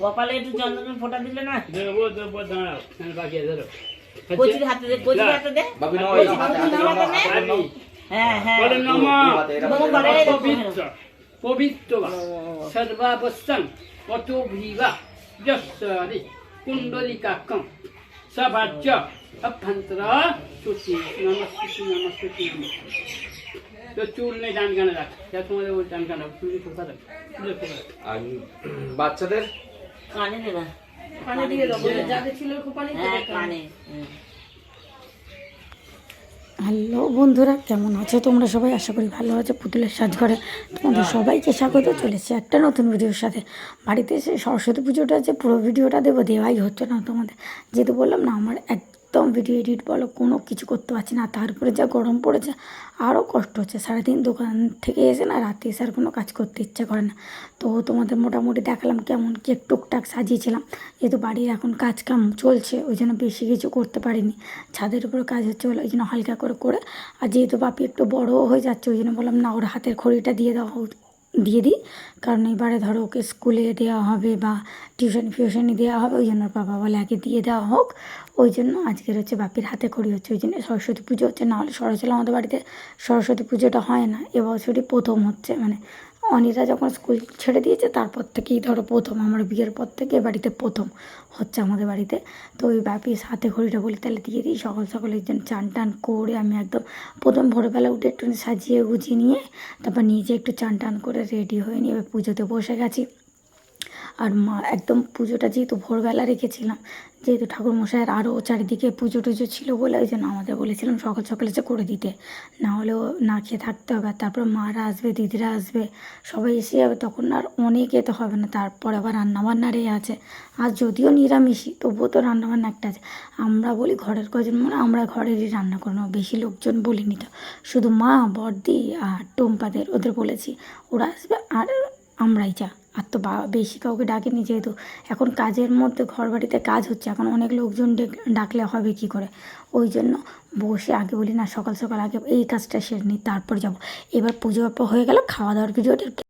কপালে একটু চন্দন ফোটা দিলে না? দেবো দেবো দাঁড়াও বাকি ধরো। কচির হাতে দে কচির। হাতে দে। হাতে নে। হ্যাঁ হ্যাঁ। বলে নম। পবিত্র পবিত্র। সর্বাবস্থান অত ভিবা যশ্বরি কুণ্ডলিকাকম সভাজ্য অভ্যন্তর সুচি নমস্তুতি নমস্তুতি। তো চুল নেই ডান কানে রাখ। যা তোমাদের ওই ডান কানে চুল খোকা রাখ চুলে খোকা রাখ আর বাচ্চাদের? কানে দে না। কানে দিয়ে দেবো যাদের ছিল খোপানি হ্যাঁ কানে হ্যালো বন্ধুরা কেমন আছো তোমরা সবাই? আশা করি ভালো আছো। পুতুলের সাজ করে তোমাদের সবাইকে স্বাগত। চলেছে একটা নতুন ভিডিওর সাথে। বাড়িতে এসে সরস্বতী পুজোটা যে পুরো ভিডিওটা দেবো দেওয়াই হচ্ছে না তোমাদের। যেহেতু বললাম না আমার একদম ভিডিও এডিট বলো, কোনো কিছু করতে পারছি না। তারপরে যা গরম পড়েছে আরও কষ্ট হচ্ছে। সারাদিন দোকান থেকে এসে না রাতে এসে আর কোনো কাজ করতে ইচ্ছে করে না। তো তোমাদের মোটামুটি দেখালাম কেমন কেক টুকটাক সাজিয়েছিলাম। যেহেতু বাড়ির এখন কাজ কাম চলছে, ওই জন্য বেশি কিছু করতে পারিনি। ছাদের উপরে কাজ হচ্ছে বলে ওই জন্য হালকা করে করে, আর যেহেতু বাপি একটু বড়ও হয়ে যাচ্ছে, ওই জন্য বললাম না, ওর হাতের খড়িটা দিয়ে দেওয়া দিয়ে দিই। কারণ এবারে ধরো ওকে স্কুলে দেওয়া হবে বা টিউশন ফিউশনে দেওয়া হবে, ওই জন্য বাবা বলে আগে দিয়ে দেওয়া হোক। ওই জন্য আজকের হচ্ছে বাপির হাতে খড়ি হচ্ছে, ওই জন্য সরস্বতী পুজো হচ্ছে। না হলে সরস্বতী আমাদের বাড়িতে সরস্বতী পুজোটা হয় না, এবছরই প্রথম হচ্ছে মানে অনিরা যখন স্কুল ছেড়ে দিয়েছে, তারপর থেকেই ধরো প্রথম, আমার বিয়ের পর থেকে বাড়িতে প্রথম হচ্ছে আমাদের বাড়িতে। তো ওই ব্যাপী হাতে ঘড়িটা বলি, তাহলে দিয়ে দিই। সকাল সকালে একজন চান টান করে আমি একদম প্রথম ভোরবেলা উঠে একটু সাজিয়ে গুছিয়ে নিয়ে, তারপর নিজে একটু চান টান করে রেডি হয়ে নিয়ে পুজোতে বসে গেছি। আর মা, একদম পুজোটা যেহেতু ভোরবেলা রেখেছিলাম, যেহেতু ঠাকুরমশাইয়ের আরও চারিদিকে পুজো টুজো ছিল বলে ওই জন্য আমাদের বলেছিলাম সকাল সকালে যে করে দিতে। না হলেও না খেয়ে থাকতে হবে। তারপর মারা আসবে, দিদিরা আসবে, সবাই এসে যাবে, তখন আর অনেক এতে হবে না। তারপর আবার রান্নাবান্নার এ আছে। আর যদিও নিরামিষই, তবুও তো রান্নাবান্না একটা আছে। আমরা বলি ঘরের কজন মানে আমরা ঘরেরই রান্না করে নেব বেশি লোকজন বলিনি তো। শুধু মা, বড়দি আর টম্পাদের, ওদের বলেছি, ওরা আসবে আর আমরাই যা আর তো বা, বেশি কাউকে ডাকেনি যেহেতু। এখন কাজের মধ্যে ঘর বাড়িতে কাজ হচ্ছে, এখন অনেক লোকজন ডেক- ডাকলে হবে কি করে? ওই জন্য বসে আগে বলি না, সকাল সকাল আগে এই কাজটা সেরে নিই তারপর যাব। এবার পুজো হয়ে গেল, খাওয়া দাওয়ার ভিডিওটা